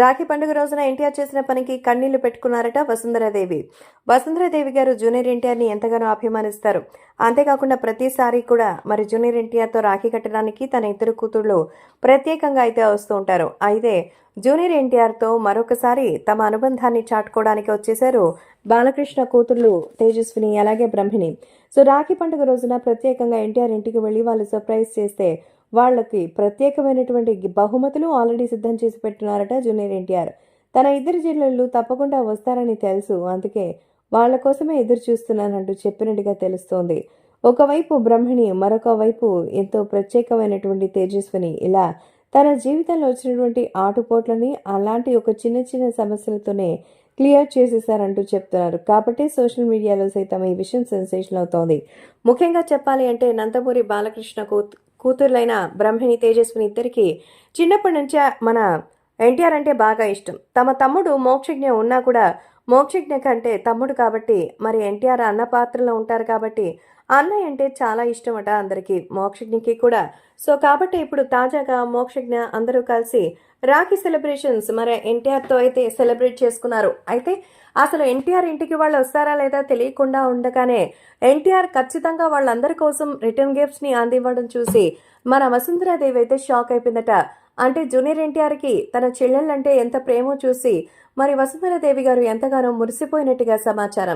రాఖీ పండుగ రోజున ఎన్టీఆర్ చేసిన పనికి కన్నీళ్ళు పెట్టుకున్నారట వసుంధరాదేవి. వసుంధరాదేవి గారు జూనియర్ ఎన్టీఆర్ని ఎంతగానో అభిమానిస్తారు. అంతేకాకుండా ప్రతిసారి కూడా మరి జూనియర్ ఎన్టీఆర్తో రాఖీ కట్టడానికి తన ఇద్దరు కూతుళ్ళు ప్రత్యేకంగా అయితే వస్తూ ఉంటారు. అయితే జూనియర్ ఎన్టీఆర్తో మరొకసారి తమ అనుబంధాన్ని చాటుకోవడానికి వచ్చేశారు బాలకృష్ణ కూతుళ్ళు తేజస్విని అలాగే బ్రహ్మిణి. సో రాఖీ పండుగ రోజున ప్రత్యేకంగా ఎన్టీఆర్ ఇంటికి వెళ్ళి వాళ్ళు సర్ప్రైజ్ చేస్తే వాళ్ళకి ప్రత్యేకమైనటువంటి బహుమతులు ఆల్రెడీ సిద్ధం చేసి పెట్టున్నారట జూనియర్ ఎన్టీఆర్. తన ఇద్దరు జిల్లలు తప్పకుండా వస్తారని తెలుసు అందుకే వాళ్ళ కోసమే ఎదురు చూస్తున్నానంటూ చెప్పినట్టుగా తెలుస్తోంది. ఒకవైపు బ్రహ్మిణి మరొక వైపు ఎంతో ప్రత్యేకమైనటువంటి తేజస్విని. ఇలా తన జీవితంలో వచ్చినటువంటి ఆటుపోట్లని అలాంటి ఒక చిన్న చిన్న సమస్యలతోనే క్లియర్ చేసేసారంటూ చెప్తున్నారు. కాబట్టి సోషల్ మీడియాలో సైతం ఈ విషయం సెన్సేషన్ అవుతోంది. ముఖ్యంగా చెప్పాలి అంటే నందమూరి బాలకృష్ణకు కూతుర్లైన బ్రహ్మిణి తేజస్విని ఇద్దరికి చిన్నప్పటి నుంచే మన ఎన్టీఆర్ అంటే బాగా ఇష్టం. తమ తమ్ముడు మోక్షజ్ఞ ఉన్నా కూడా మోక్షజ్ఞ కంటే తమ్ముడు కాబట్టి మరి ఎన్టీఆర్ అన్న పాత్రలో ఉంటారు కాబట్టి అన్నయ్య అంటే చాలా ఇష్టమట అందరికీ మోక్షజ్ఞకి కూడా. సో కాబట్టి ఇప్పుడు తాజాగా మోక్షజ్ఞ అందరూ కలిసి రాఖీ సెలబ్రేషన్స్ మరి ఎన్టీఆర్తో అయితే సెలబ్రేట్ చేసుకున్నారు. అయితే అసలు ఎన్టీఆర్ ఇంటికి వాళ్ళు వస్తారా లేదా తెలియకుండా ఉండగానే ఎన్టీఆర్ ఖచ్చితంగా వాళ్ళందరి కోసం రిటర్న్ గిఫ్ట్స్ని అందివ్వడం చూసి మన వసుంధరాదేవి అయితే షాక్ అయిపోయిందట. అంటే జూనియర్ ఎన్టీఆర్కి తన చెల్లెళ్ళంటే ఎంత ప్రేమో చూసి మరి వసుంధరాదేవి గారు ఎంతగానో మురిసిపోయినట్టుగా సమాచారం.